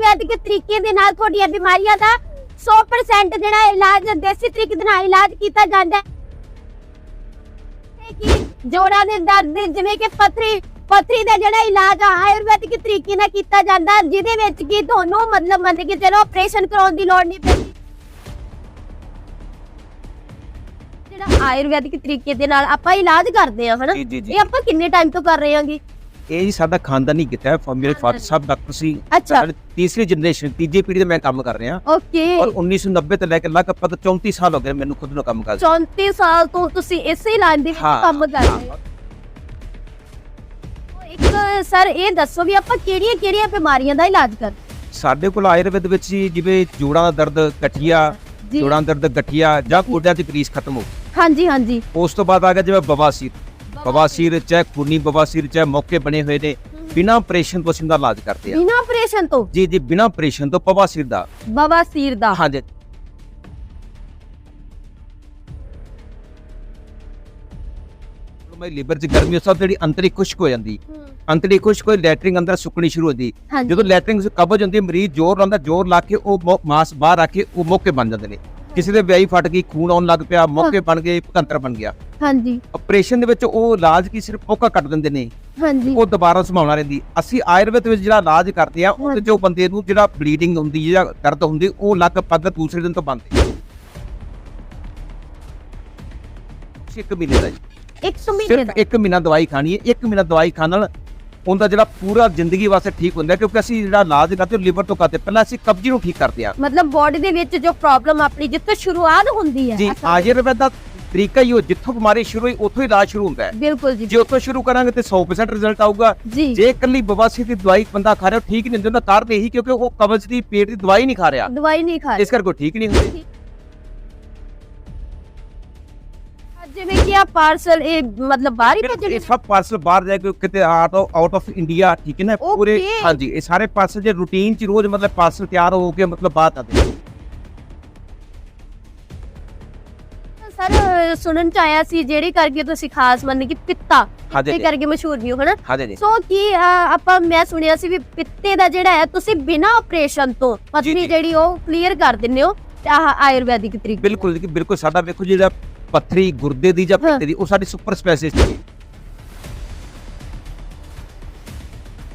ਵੈਦਿਕ ਤਰੀਕੇ ਦੇ ਨਾਲ ਤੁਹਾਡੀਆਂ ਬਿਮਾਰੀਆਂ ਦਾ 100% ਜਿਹੜਾ ਇਲਾਜ ਦੇਸੀ ਤਰੀਕੇ ਦੇ ਨਾਲ ਇਲਾਜ ਕੀਤਾ ਜਾਂਦਾ ਹੈ। ਤੇ ਕਿ ਜੋੜਾਂ ਦੇ ਦਰਦ ਦੇ ਜਿਵੇਂ ਕਿ ਪਥਰੀ ਪਥਰੀ ਦਾ ਜਿਹੜਾ ਇਲਾਜ ਆ ਆਯੁਰਵੈਦਿਕ ਤਰੀਕੇ ਨਾਲ ਕੀਤਾ ਜਾਂਦਾ ਜਿਹਦੇ ਵਿੱਚ ਕਿ ਤੁਹਾਨੂੰ ਮਤਲਬ ਮੰਨ ਕੇ ਚਲੋ ਆਪਰੇਸ਼ਨ ਕਰਾਉਣ ਦੀ ਲੋੜ ਨਹੀਂ ਪੈਂਦੀ। ਜਿਹੜਾ ਆਯੁਰਵੈਦਿਕ ਤਰੀਕੇ ਦੇ ਨਾਲ ਆਪਾਂ ਇਲਾਜ ਕਰਦੇ ਆ ਹਨਾ? ਜੀ ਜੀ ਜੀ। ਇਹ ਆਪਾਂ ਕਿੰਨੇ ਟਾਈਮ ਤੋਂ ਕਰ ਰਹੇ ਹਾਂਗੇ? ਇਹ ਜੀ ਸਾਡਾ ਖਾਨਦਾਨੀ ਕੀਤਾ ਹੈ ਮੇਰੇ ਫਾਦਰ ਸਾਹਿਬ ਡਾਕਟਰ ਸੀ। ਅੱਛਾ। ਸਾਡੇ ਤੀਸਰੀ ਜਨਰੇਸ਼ਨ ਤੀਜੀ ਪੀੜ੍ਹੀ ਦੇ ਮੈਂ ਕੰਮ ਕਰ ਰਿਹਾ। ਓਕੇ ਔਰ 1990 ਤੋਂ ਲੈ ਕੇ ਲਗਭਗ 34 ਸਾਲ ਹੋ ਗਏ ਮੈਨੂੰ ਖੁਦ ਨੂੰ ਕੰਮ ਕਰਦੇ। 34 ਸਾਲ ਤੋਂ ਤੁਸੀਂ ਇਸੇ ਲਾਈਨ ਦੇ ਵਿੱਚ ਹਾਂ, ਕੰਮ ਕਰ ਰਹੇ ਹੋ। ਇੱਕ ਸਰ ਇਹ ਦੱਸੋ ਵੀ ਆਪਾਂ ਕਿਹੜੀਆਂ ਕਿਹੜੀਆਂ ਬਿਮਾਰੀਆਂ ਦਾ ਇਲਾਜ ਕਰ ਸਾਡੇ ਕੋਲ ਆਯੁਰਵੈਦ ਵਿੱਚ ਜੀ ਜਿਵੇਂ ਜੋੜਾਂ ਦਾ ਦਰਦ ਗਠੀਆ ਜੀ। ਜੋੜਾਂ ਦਾ ਦਰਦ ਗਠੀਆ ਜਾਂ ਗੋਡਿਆਂ 'ਚ ਗਰੀਸ ਖਤਮ ਹੋ ਹਾਂਜੀ ਹਾਂਜੀ। ਉਸ ਤੋਂ ਬਾਅਦ ਆ ਗਿਆ ਜਿਵੇਂ ਬਵਾਸੀਰ ਬਵਾਸੀਰ ਚਾਹੇ ਖੂਨੀ ਬਵਾਸੀਰ ਚਾਹੇ ਮੌਕੇ ਬਣੇ ਹੋਏ ਨੇ। ਬਿਨਾਂ ਆਪਰੇਸ਼ਨ ਤੋਂ ਅਸੀਂ ਦਾ ਇਲਾਜ ਕਰਦੇ ਆ ਬਿਨਾ ਆਪਰੇਸ਼ਨ ਤੋਂ? ਜੀ ਜੀ ਬਿਨਾਂ ਆਪਰੇਸ਼ਨ ਤੋਂ ਬਵਾਸੀਰ ਦਾ। ਬਵਾਸੀਰ ਦਾ? ਹਾਂਜੀ ਮੈਂ ਲਿਵਰ 'ਚ ਗਰਮੀ ਉਸ ਤੋਂ ਜਿਹੜੀ ਅੰਤਰੀ ਖੁਸ਼ਕ ਹੋ ਜਾਂਦੀ। ਅੰਤਰੀ ਖੁਸ਼ਕ ਹੋਈ ਲੈਟਰਿੰਗ ਅੰਦਰ ਸੁੱਕਣੀ ਸ਼ੁਰੂ ਹੁੰਦੀ। ਹਾਂਜੀ ਜਦੋਂ ਲੈਟਰਿੰਗ ਕਬਜ਼ ਹੁੰਦੀ ਹੈ, ਮਰੀਜ਼ ਜ਼ੋਰ ਲਾਉਂਦਾ ਜ਼ੋਰ ਲਾ ਕੇ ਉਹ ਮੌ- ਮਾਸ ਬਾਹਰ ਆ ਕੇ ਉਹ ਮੌਕੇ ਬਣ ਜਾਂਦੇ ਨੇ। ਕਿਸੇ ਦੇ ਵਿਆਹੀ ਫਟ ਗਈ ਖੂਨ ਆਉਣ ਲੱਗ ਪਿਆ ਮੌਕੇ ਬਣ ਗਏ ਭਕੰਤਰ ਬਣ ਗਿਆ। ਹਾਂਜੀ। ਆਪਰੇਸ਼ਨ ਦੇ ਵਿੱਚ ਉਹ ਇਲਾਜ ਕੀ ਸਿਰਫ ਮੌਕਾ ਕੱਟ ਦਿੰਦੇ ਨੇ? ਹਾਂਜੀ। ਉਹ ਦੁਬਾਰਾ ਸੰਭਾਵਨਾ ਰਹਿੰਦੀ। ਅਸੀਂ ਆਯੁਰਵੇਦ ਵਿੱਚ ਜਿਹੜਾ ਇਲਾਜ ਕਰਦੇ ਆ ਉਹਦੇ ਉਹ ਬੰਦੇ ਨੂੰ ਜਿਹੜਾ ਬਲੀਡਿੰਗ ਹੁੰਦੀ ਜਾਂ ਦਰਦ ਹੁੰਦੀ ਉਹ ਲਗਭਗ ਦੂਸਰੇ ਦਿਨ ਤੋਂ ਬੰਦ ਹੈ। ਇੱਕ ਮਹੀਨੇ ਦਾ ਜੀ। ਇੱਕ ਮਹੀਨੇ ਸਿਰਫ ਦਾ। ਇੱਕ ਮਹੀਨਾ ਦਵਾਈ ਖਾਣੀ ਹੈ ਇੱਕ ਮਹੀਨਾ ਦਵਾਈ ਖਾਣ ਨਾਲ ਉਹਦਾ ਜਿਹੜਾ ਪੂਰਾ ਜ਼ਿੰਦਗੀ ਵਾਸਤੇ ਠੀਕ ਹੁੰਦਾ ਹੈ, ਕਿਉਂਕਿ ਅਸੀਂ ਜਿਹੜਾ ਇਲਾਜ ਕਰਦੇ ਉਹ ਲਿਵਰ ਤੋਂ ਕਰਦੇ ਪਹਿਲਾਂ ਅਸੀਂ ਕਬਜੀ ਨੂੰ ਠੀਕ ਕਰਦੇ ਆ ਮਤਲਬ ਬਾਡੀ ਦੇ ਵਿੱਚ ਜੋ ਪ੍ਰੋਬਲਮ ਆਪਣੀ ਜਿੱਥੇ ਸ਼ੁਰੂਆਤ ਹੁੰਦੀ ਹੈ ਜੀ ਅਸਲ- ਆਯੁਰਵੇਦ ਦਾ ਤਰੀਕਾ ਹੀ ਉਹ ਜਿੱਥੋਂ ਬਿਮਾਰੀ ਸ਼ੁਰੂ ਹੋਈ ਉੱਥੋਂ ਹੀ ਇਲਾਜ ਸ਼ੁਰੂ ਹੁੰਦਾ ਹੈ। ਬਿਲਕੁਲ ਜੀ। ਜੇ ਉੱਥੋਂ ਸ਼ੁਰੂ ਕਰਾਂਗੇ ਤੇ 100% ਰਿਜ਼ਲਟ ਆਊਗਾ। ਜੀ। ਜੇ ਇਕੱਲੀ ਬਵਾਸੀਰ ਦੀ ਦਵਾਈ ਬੰਦਾ ਖਾ ਰਿਹਾ ਉਹ ਠੀਕ ਨਹੀਂ ਹੁੰਦੀ ਉਹਦਾ ਕਾਰਨ ਇਹੀ ਕਿਉਂਕਿ ਉਹ ਕਬਜ਼ ਦੀ ਪੇਟ ਦੀ ਦਵਾਈ ਨਹੀਂ ਖਾ ਰਿਹਾ। ਦਵਾਈ ਨਹੀਂ ਖਾ ਇਸ ਕਰਕੇ ਉਹ ਠੀਕ ਨਹੀਂ ਹੁੰਦੀ। ਜਿਵੇਂ ਕਿ ਆ ਪਾਰਸਲ ਇਹ ਮਤਲਬ ਬਾਹਰ ਹੀ ਭੇਜਣੇ ਇਹ ਸਭ ਪਾਰਸਲ ਬਾਹਰ ਜਾ ਕੇ ਕਿਤੇ ਆਊਟ ਆਊਟ ਆਫ ਇੰਡੀਆ ਠੀਕ ਹੈ ਨਾ? ਪੂਰੇ. ਹਾਂਜੀ ਇਹ ਸਾਰੇ ਪਾਰਸਲ ਜੇ ਰੂਟੀਨ ਚ ਰੋਜ਼ ਮਤਲਬ ਪਾਰਸਲ ਤਿਆਰ ਹੋ ਕੇ ਮਤਲਬ ਬਾਤ ਆਦੇ ਸਰ ਸੁਣਨ ਚ ਆਇਆ ਸੀ ਜਿਹੜੀ ਕਰਕੇ ਤੁਸੀਂ ਖਾਸ ਮੰਨ ਕਿ ਪਿੱਤਾ ਹਾਂਜੀ ਤੇ ਜੀ ਕਰਕੇ ਮਸ਼ਹੂਰ ਵੀ ਹੋ ਹਨਾ? ਸੋ ਕੀ ਆਪਾਂ ਮੈਂ ਸੁਣਿਆ ਸੀ ਵੀ ਪਿੱਤੇ ਦਾ ਜਿਹੜਾ ਹੈ ਤੁਸੀਂ ਬਿਨਾ ਆਪਰੇਸ਼ਨ ਤੋਂ ਜੀ। ਜਿਹੜੀ ਉਹ ਕਲੀਅਰ ਕਰ ਦਿੰਦੇ ਹੋ ਆਹ ਆਯੁਰਵੈਦਿਕ ਤਰੀਕੇ ਬਿਲਕੁਲ ਜੀ ਬਿਲਕੁਲ ਸਾਡਾ ਵੇਖੋ ਜਿਹੜਾ ਪੱਥਰੀ ਗੁਰਦੇ ਦੀ ਜਾਂ। ਪਿੱਤੇ ਦੀ ਉਹ ਸਾਡੀ ਸੁਪਰ ਸਪੈਸ਼ਲਿਸਟ ਹੈ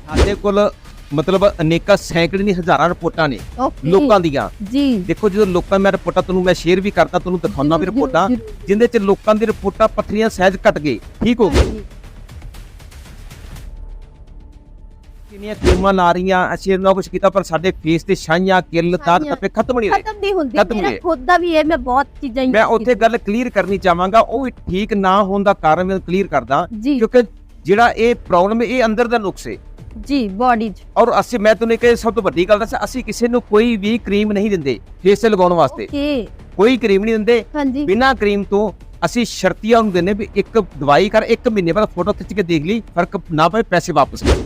ਸਾਡੇ ਕੋਲ ਮਤਲਬ ਅਨੇਕਾਂ ਸੈਂਕੜੇ ਨਹੀਂ ਹਜ਼ਾਰਾਂ ਰਿਪੋਰਟਾਂ ਨੇ ਲੋਕਾਂ ਦੀਆਂ। ਜੀ। ਦੇਖੋ ਜਦੋਂ ਲੋਕਾਂ ਮੈਂ ਰਿਪੋਰਟਾਂ ਤੁਹਾਨੂੰ ਮੈਂ ਸ਼ੇਅਰ ਵੀ ਕਰਤਾ ਤੁਹਾਨੂੰ ਦਿਖਾਉਣਾ ਵੀ ਰਿਪੋਰਟਾਂ। ਜਿੰਦੇ ਚ ਲੋਕਾਂ ਦੀ ਰਿਪੋਰਟਾਂ ਪੱਥਰੀਆਂ ਸਹਿਜ ਘਟ ਗਏ ਠੀਕ ਹੋ ਗਏ। ਕਿੰਨੀਆਂ ਕਰੀਮਾਂ ਲਾ ਰਹੀਆਂ ਅਸੀਂ ਇਹਨਾਂ ਕੁਝ ਕੀਤਾ ਪਰ ਸਾਡੇ ਫੇਸ ਤੇ ਛਾਈਆਂ ਕਿੱਲ ਛਾਈਆਂ। ਤੱਪੇ ਖਤਮ ਨਹੀਂ ਰਹੇ ਖਤਮ ਨਹੀਂ ਹੁੰਦੀ। ਮੇਰਾ। ਖੁਦ ਦਾ ਵੀ ਹੈ ਮੈਂ ਬਹੁਤ ਚੀਜ਼ਾਂ ਮੈਂ ਉੱਥੇ ਗੱਲ ਕਲੀਅਰ ਕਰਨੀ ਚਾਹਾਂਗਾ। ਉਹ ਠੀਕ ਨਾ ਹੋਣ ਦਾ ਕਾਰਨ ਮੈਂ ਕਲੀਅਰ ਕਰਦਾ ਕਿਉਂਕਿ ਜਿਹੜਾ ਇਹ ਪ੍ਰੋਬਲਮ ਇਹ ਅੰਦਰ ਦਾ ਨੁਕਸ ਹੈ ਜੀ ਬਾਡੀ ਚ। ਔਰ ਅਸੀਂ ਮੈਂ ਤੁਹਾਨੂੰ ਇੱਕ ਸਭ ਤੋਂ ਵੱਡੀ ਗੱਲ ਦੱਸਾਂ ਅਸੀਂ ਕਿਸੇ ਨੂੰ ਕੋਈ ਵੀ ਕਰੀਮ ਨਹੀਂ ਦਿੰਦੇ ਫੇਸ ਤੇ ਲਗਾਉਣ ਵਾਸਤੇ। ਕੋਈ ਕਰੀਮ ਨਹੀਂ ਦਿੰਦੇ। ਹਾਂਜੀ। ਬਿਨਾਂ ਕਰੀਮ ਤੋਂ ਅਸੀਂ ਸ਼ਰਤੀਆਂ ਨੂੰ ਦਿੰਦੇ ਵੀ ਇੱਕ ਦਵਾਈ ਕਰ ਇੱਕ ਮਹੀਨੇ ਬਾਅਦ ਫੋਟੋ ਖਿੱਚ ਕੇ ਦੇਖ ਲਈ ਫ਼ਰਕ ਨਾ ਪਏ ਪੈਸੇ ਵਾਪਸ ਕਰ।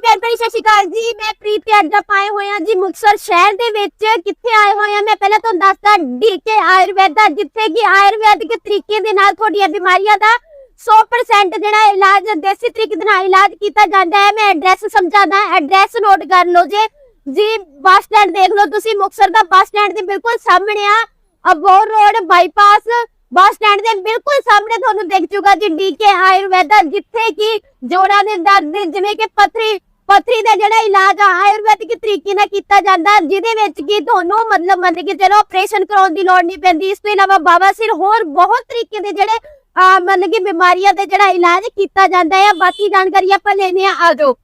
ਪਿਆਰ ਭਰੀ ਸਤਿ ਸ਼੍ਰੀ ਅਕਾਲ ਜੀ, ਮੈਂ ਪ੍ਰੀਤ ਤੇ ਅੱਜ ਆਪਾਂ ਹੋਏ ਹਾਂ ਜੀ ਮੁਕਤਸਰ ਸ਼ਹਿਰ ਦੇ ਵਿੱਚ। ਕਿੱਥੇ ਆਏ ਹੋਏ ਹਾਂ? ਮੈਂ ਪਹਿਲਾਂ ਤੁਹਾਨੂੰ ਦੱਸਦਾ ਡੀਕੇ ਆਯੁਰਵੈਦਾ ਜਿੱਥੇ ਕਿ ਆਯੁਰਵੈਦਿਕ ਤਰੀਕੇ ਦੇ ਨਾਲ ਤੁਹਾਡੀਆਂ ਬਿਮਾਰੀਆਂ ਦਾ 100% ਜਿਹੜਾ ਇਲਾਜ, ਦੇਸੀ ਤਰੀਕੇ ਦੇ ਨਾਲ ਇਲਾਜ ਕੀਤਾ ਜਾਂਦਾ ਹੈ। ਮੈਂ ਐਡਰੈਸ ਸਮਝਾਦਾ, ਐਡਰੈਸ ਨੋਟ ਕਰ ਲਓ ਜੇ। ਜੀ, ਬੱਸ ਸਟੈਂਡ ਦੇਖ ਲਓ ਤੁਸੀਂ, ਮੁਕਤਸਰ ਦਾ ਬੱਸ ਸਟੈਂਡ ਦੇ ਬਿਲਕੁਲ ਸਾਹਮਣੇ ਆ। Abohar road bypass, bus stand ਦੇ ਬਿਲਕੁਲ ਸਾਹਮਣੇ ਤੁਹਾਨੂੰ ਦਿਖ ਜੂਗਾ ਜੀ ਡੀਕੇ ਆਯੁਰਵੈਦਾ ਜਿੱਥੇ ਕਿ ਜੋੜਾਂ ਦੇ ਦਰਦ, ਜਿਵੇਂ ਕਿ ਪਥਰੀ ਪਥਰੀ ਦਾ ਜਿਹੜਾ ਇਲਾਜ ਆ ਆਯੁਰਵੈਦਿਕ ਤਰੀਕੇ ਨਾਲ ਕੀਤਾ ਜਾਂਦਾ ਹੈ, ਜਿਹਦੇ ਵਿੱਚ ਕਿ ਤੁਹਾਨੂੰ ਮਤਲਬ ਮੰਨ ਕੇ ਚਲੋ ਆਪਰੇਸ਼ਨ ਕਰਾਉਣ ਦੀ ਲੋੜ ਨਹੀਂ ਪੈਂਦੀ। ਇਸ ਤੋਂ ਇਲਾਵਾ ਬਾਵਾਸੀਰ ਹੋਰ ਬਹੁਤ ਤਰੀਕੇ ਦੇ ਜਿਹੜੇ ਆ ਮੰਨ ਕੇ ਬਿਮਾਰੀਆਂ ਦੇ ਜਿਹੜਾ ਇਲਾਜ ਕੀਤਾ ਜਾਂਦਾ ਹੈ ਬਾਕੀ ਜਾਣਕਾਰੀ ਆਪਾਂ ਲੈਣੇ ਆ ਆ ਜਾਓ।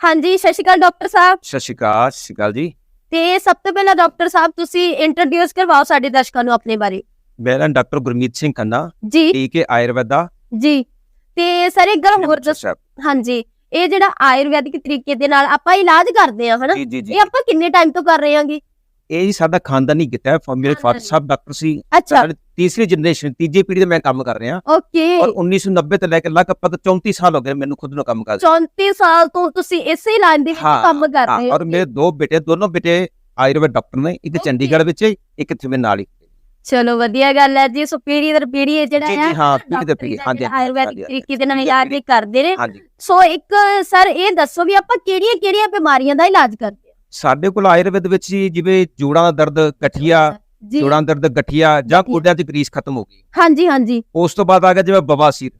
ਹਾਂਜੀ ਸਤਿ ਸ਼੍ਰੀ ਅਕਾਲ ਡਾਕਟਰ ਸਾਹਿਬ। ਸਤਿ ਸ਼੍ਰੀ ਅਕਾਲ ਸਤਿ ਸ਼੍ਰੀ ਅਕਾਲ ਜੀ। ਤੇ ਸਭ ਤੋਂ ਪਹਿਲਾਂ ਡਾਕਟਰ ਸਾਹਿਬ ਤੁਸੀਂ ਇੰਟਰੋਡਿਊਸ ਕਰਵਾਓ ਸਾਡੇ ਦਰਸ਼ਕਾਂ ਨੂੰ ਆਪਣੇ ਬਾਰੇ। ਮੇਰਾ ਨਾਮ ਡਾਕਟਰ ਗੁਰਮੀਤ ਸਿੰਘ ਖੰਨਾ ਜੀ। ਟੀਕੇ ਆਯੁਰਵੈਦਾ ਜੀ। ਤੇ ਸਰ ਇੱਕ ਗੱਲ ਹੋਰ ਦੱਸ। ਹਾਂਜੀ। ਇਹ ਜਿਹੜਾ ਆਯੁਰਵੈਦਿਕ ਤਰੀਕੇ ਦੇ ਨਾਲ ਆਪਾਂ ਇਲਾਜ ਕਰਦੇ ਆ ਹਨਾ? ਇਹ ਆਪਾਂ ਕਿੰਨੇ ਟਾਈਮ ਤੋਂ ਕਰ ਰਹੇ ਹਾਂਗੇ? ਇਹ ਜੀ ਸਾਡਾ ਖਾਨਦਾਨੀ ਕੀਤਾ ਹੈ ਮੇਰੇ ਫਾਦਰ। ਸਾਹਿਬ ਡਾਕਟਰ ਸੀ ਅੱਛਾ। ਤੀਸਰੀ ਜਨਰੇਸ਼ਨ ਤੀਜੀ ਪੀੜ੍ਹੀ ਦੇ ਮੈਂ ਕੰਮ ਕਰ ਰਿਹਾ। ਓਕੇ। ਔਰ 1990 ਤੋਂ ਲੈ ਕੇ ਲਗਭਗ 34 ਸਾਲ ਹੋ ਗਏ ਮੈਨੂੰ ਖੁਦ ਨੂੰ ਕੰਮ ਕਰਦੇ 34 ਸਾਲ ਤੋਂ ਤੁਸੀਂ ਇਸੇ ਲਾਈਨ ਦੇ ਵਿੱਚ ਕੰਮ ਕਰ ਰਹੇ ਹੋ ਔਰ ਮੇਰੇ ਦੋ ਬੇਟੇ ਦੋਨੋਂ ਬੇਟੇ ਆਯੁਰਵੇਦ ਡਾਕਟਰ ਨੇ ਇੱਕ. ਚੰਡੀਗੜ੍ਹ ਵਿੱਚ ਇੱਕ ਇੱਥੇ ਮੇਰੇ ਨਾਲ ਹੀ। ਚਲੋ ਵਧੀਆ ਗੱਲ ਹੈ ਜੀ ਸੋ ਪੀੜੀ ਦਰ ਪੀੜੀ ਇਹ ਜਿਹੜਾ ਜੀ ਹੈ ਜੀ ਹਾਂ ਪੀੜੀ ਡਾਕਟਰ ਪੀੜੀ ਹਾਂਜੀ ਆਯੁਰਵੈਦਿਕ ਤਰੀਕੇ ਦੇ ਨਾਲ ਇਲਾਜ ਵੀ ਕਰਦੇ ਨੇ। ਸੋ ਇੱਕ ਸਰ ਇਹ ਦੱਸੋ ਵੀ ਆਪਾਂ ਕਿਹੜੀਆਂ ਕਿਹੜੀਆਂ ਬਿਮਾਰੀਆਂ ਦਾ ਇਲਾਜ ਕਰਦੇ ਹਾਂ? ਸਾਡੇ ਕੋਲ ਆਯੁਰਵੈਦ ਵਿੱਚ ਜੀ ਜਿਵੇਂ ਜੋੜਾਂ ਦਾ ਦਰਦ ਗਠੀਆ ਜੋੜਾਂ ਦਾ ਦਰਦ ਗਠੀਆ ਜਾਂ। ਗੋਡਿਆਂ 'ਚ ਗਰੀਸ ਖਤਮ ਹੋ ਗਈ। ਹਾਂਜੀ ਹਾਂਜੀ। ਉਸ ਤੋਂ ਬਾਅਦ ਆ ਗਿਆ ਜਿਵੇਂ ਬਵਾਸੀਰ।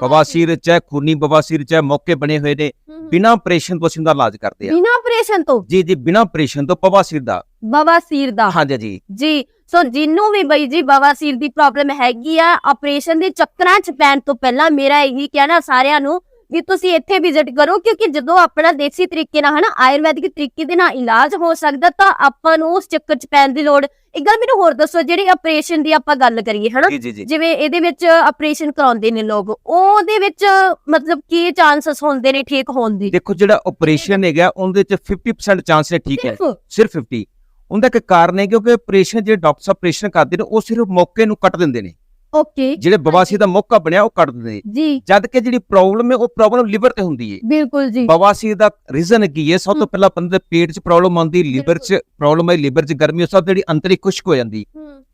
ਬਵਾਸੀਰ। ਚਾਹੇ ਖੂਨੀ ਬਵਾਸੀਰ ਚਾਹੇ ਮੌਕੇ ਬਣੇ ਹੋਏ ਨੇ। ਬਿਨਾਂ ਆਪਰੇਸ਼ਨ ਤੋਂ ਅਸੀਂ ਇਲਾਜ ਕਰਦੇ ਆ ਬਿਨਾ ਆਪਰੇਸ਼ਨ ਤੋਂ? ਜੀ ਜੀ ਬਿਨਾਂ ਆਪਰੇਸ਼ਨ ਤੋਂ ਬਵਾਸੀਰ ਦਾ। ਬਵਾਸੀਰ ਦਾ। ਹਾਂਜੀ ਜੀ। ਜੀ। ਸੋ ਜਿੰਨੂੰ ਵੀ ਬਈ ਜੀ ਬਵਾਸੀਰ ਦੀ ਪ੍ਰੋਬਲਮ ਹੈਗੀ ਆ ਆਪਰੇਸ਼ਨ ਦੇ ਚੱਕਰਾਂ 'ਚ ਪੈਣ ਤੋਂ ਪਹਿਲਾਂ ਮੇਰਾ ਇਹੀ ਕਹਿਣਾ ਸਾਰਿਆਂ ਨੂੰ ਵੀ ਤੁਸੀਂ ਇੱਥੇ ਵਿਜ਼ਿਟ ਕਰੋ ਕਿਉਂਕਿ ਜਦੋਂ ਆਪਣਾ ਦੇਸੀ ਤਰੀਕੇ ਨਾਲ ਹਨਾ ਆਯੁਰਵੈਦਿਕ ਤਰੀਕੇ ਦੇ ਨਾਲ ਇਲਾਜ ਹੋ ਸਕਦਾ ਤਾਂ ਆਪਾਂ ਨੂੰ ਉਸ ਚੱਕਰ 'ਚ ਪੈਣ ਦੀ ਲੋੜ। ਇੱਕ ਗੱਲ ਮੈਨੂੰ ਹੋਰ ਦੱਸੋ ਜਿਹੜੀ ਆਪਰੇਸ਼ਨ ਦੀ ਆਪਾਂ ਗੱਲ ਕਰੀਏ ਹਨਾ ਜਿਵੇਂ ਇਹਦੇ ਵਿੱਚ ਆਪਰੇਸ਼ਨ ਕਰਾਉਂਦੇ ਨੇ ਲੋਕ ਉਹਦੇ ਵਿੱਚ ਮਤਲਬ ਕੀ ਚਾਂਸਸ ਹੁੰਦੇ ਨੇ ਠੀਕ ਹੋਣ ਦੇ? ਦੇਖੋ ਜਿਹੜਾ ਆਪਰੇਸ਼ਨ ਹੈਗਾ ਉਹਦੇ ਚ 50% ਚਾਂਸ ਨੇ ਠੀਕ ਹੈ। ਸਿਰਫ। 50 ਉਹਦਾ ਇੱਕ ਕਾਰਨ ਹੈ ਕਿਉਂਕਿ ਆਪਰੇਸ਼ਨ ਜਿਹੜੇ ਡਾਕਟਰ ਆਪਰੇਸ਼ਨ ਕਰਦੇ ਨੇ ਉਹ ਸਿਰਫ ਮੌਕੇ ਨੂੰ ਕੱਟ ਦਿੰਦੇ ਨੇ। ਓਕੇ ਜਿਹੜੇ ਬਵਾਸੀਰ ਦਾ ਮੌਕਾ ਬਣਿਆ ਉਹ ਕੱਟ ਦਿੰਦੇ ਜੀ। ਜਦ ਕਿ ਜਿਹੜੀ ਪ੍ਰੋਬਲਮ ਹੈ ਉਹ ਪ੍ਰੋਬਲਮ ਲਿਵਰ ਤੇ ਹੁੰਦੀ ਹੈ। ਬਿਲਕੁਲ ਜੀ। ਬਵਾਸੀਰ ਦਾ ਰੀਜ਼ਨ ਕੀ ਹੈ? ਸਭ ਤੋਂ। ਪਹਿਲਾਂ ਬੰਦੇ ਦੇ ਪੇਟ 'ਚ ਪ੍ਰੋਬਲਮ ਆਉਂਦੀ ਲਿਵਰ 'ਚ ਪ੍ਰੋਬਲਮ ਹੈ ਲਿਵਰ 'ਚ ਗਰਮੀ ਉਸ ਤੋਂ ਜਿਹੜੀ ਅੰਤਰੀ ਖੁਸ਼ਕ ਹੋ ਜਾਂਦੀ।